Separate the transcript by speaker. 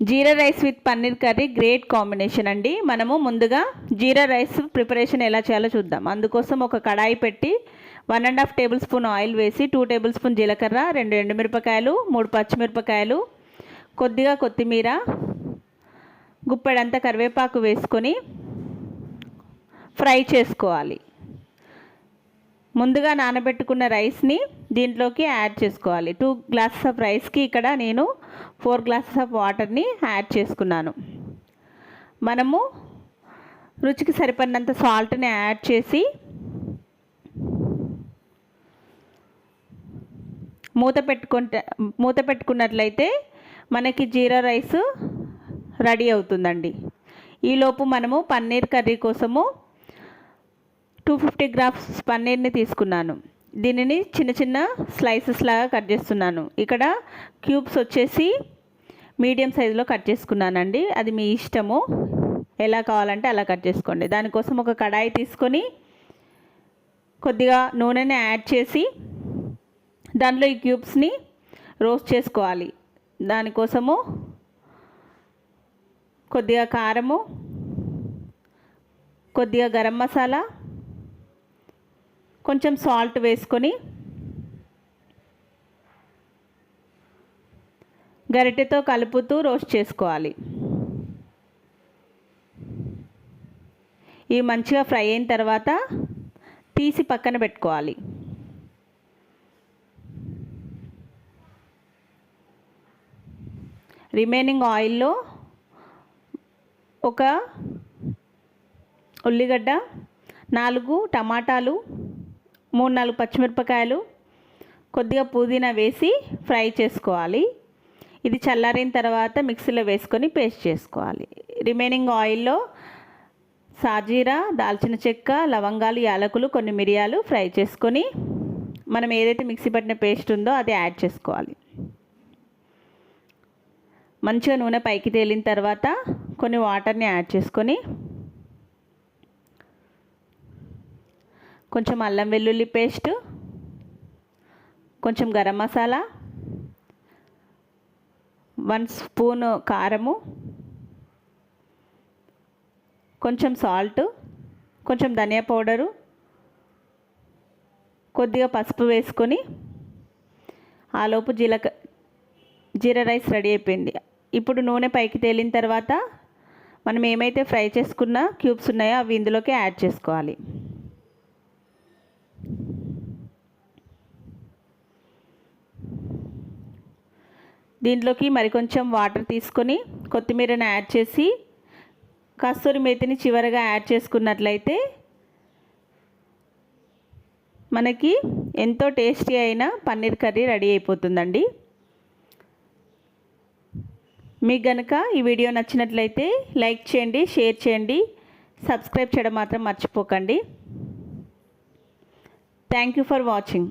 Speaker 1: Jeera rice with paneer curry great combination అండి. మనము ముందుగా జీరా రైస్ ప్రిపరేషన్ ఎలా చేయాలో చూద్దాం. అందుకోసం ఒక కడాయి పెట్టి one and half tablespoon oil వేసి టూ టేబుల్ స్పూన్ జీలకర్ర రెండు ఎండుమిరపకాయలు మూడు పచ్చిమిరపకాయలు కొద్దిగా కొత్తిమీర గుప్పెడంతా కరివేపాకు వేసుకొని ఫ్రై చేసుకోవాలి. ముందుగా నానబెట్టుకున్న రైస్ని దీంట్లోకి యాడ్ చేసుకోవాలి. టూ గ్లాసెస్ ఆఫ్ రైస్కి ఇక్కడ నేను ఫోర్ గ్లాసెస్ ఆఫ్ వాటర్ని యాడ్ చేసుకున్నాను. మనము రుచికి సరిపడినంత సాల్ట్ని యాడ్ చేసి మూత పెట్టుకుంటే మూత పెట్టుకున్నట్లయితే మనకి జీరా రైస్ రెడీ అవుతుందండి. ఈలోపు మనము పన్నీర్ కర్రీ కోసము టూ ఫిఫ్టీ గ్రామ్స్ పన్నీర్ని తీసుకున్నాను. దీనిని చిన్న చిన్న స్లైసెస్ లాగా కట్ చేస్తున్నాను. ఇక్కడ క్యూబ్స్ వచ్చేసి మీడియం సైజులో కట్ చేసుకున్నానండి. అది మీ ఇష్టము. ఎలా కావాలంటే అలా కట్ చేసుకోండి. దానికోసం ఒక కడాయి తీసుకొని కొద్దిగా నూనెని యాడ్ చేసి దాంట్లో ఈ క్యూబ్స్ని రోస్ట్ చేసుకోవాలి. దానికోసము కొద్దిగా కారము కొద్దిగా గరం మసాలా కొంచెం సాల్ట్ వేసుకొని గరిటెతో కలుపుతూ రోస్ట్ చేసుకోవాలి. ఇవి మంచిగా ఫ్రై అయిన తర్వాత తీసి పక్కన పెట్టుకోవాలి. రిమైనింగ్ ఆయిల్లో ఒక ఉల్లిగడ్డ నాలుగు టమాటాలు మూడు నాలుగు పచ్చిమిరపకాయలు కొద్దిగా పుదీనా వేసి ఫ్రై చేసుకోవాలి. ఇది చల్లారిన తర్వాత మిక్సీలో వేసుకొని పేస్ట్ చేసుకోవాలి. రిమైనింగ్ ఆయిల్లో సాజీరా దాల్చిన చెక్క లవంగాలు యాలకులు కొన్ని మిరియాలు ఫ్రై చేసుకొని మనం ఏదైతే మిక్సీ పట్టిన పేస్ట్ ఉందో అది యాడ్ చేసుకోవాలి. మంచిగా నూనె పైకి తేలిన తర్వాత కొన్ని వాటర్ని యాడ్ చేసుకొని కొంచెం అల్లం వెల్లుల్లి పేస్ట్ కొంచెం గరం మసాలా వన్ స్పూన్ కారము కొంచెం సాల్ట్ కొంచెం ధనియా పౌడరు కొద్దిగా పసుపు వేసుకొని ఆలోపు జీలక జీరా రైస్ రెడీ అయిపోయింది. ఇప్పుడు నూనె పైకి తేలిన తర్వాత మనం ఏమైతే ఫ్రై చేసుకున్న క్యూబ్స్ ఉన్నాయో అవి ఇందులోకి యాడ్ చేసుకోవాలి. దీంట్లోకి మరికొంచెం వాటర్ తీసుకొని కొత్తిమీరని యాడ్ చేసి కస్తూరి మేతిని చివరగా యాడ్ చేసుకున్నట్లయితే మనకి ఎంతో టేస్టీ అయిన పన్నీర్ కర్రీ రెడీ అయిపోతుందండి. మీకు గనక ఈ వీడియో నచ్చినట్లయితే లైక్ చేయండి షేర్ చేయండి సబ్స్క్రైబ్ చేయడం మాత్రం మర్చిపోకండి. Thank you for watching.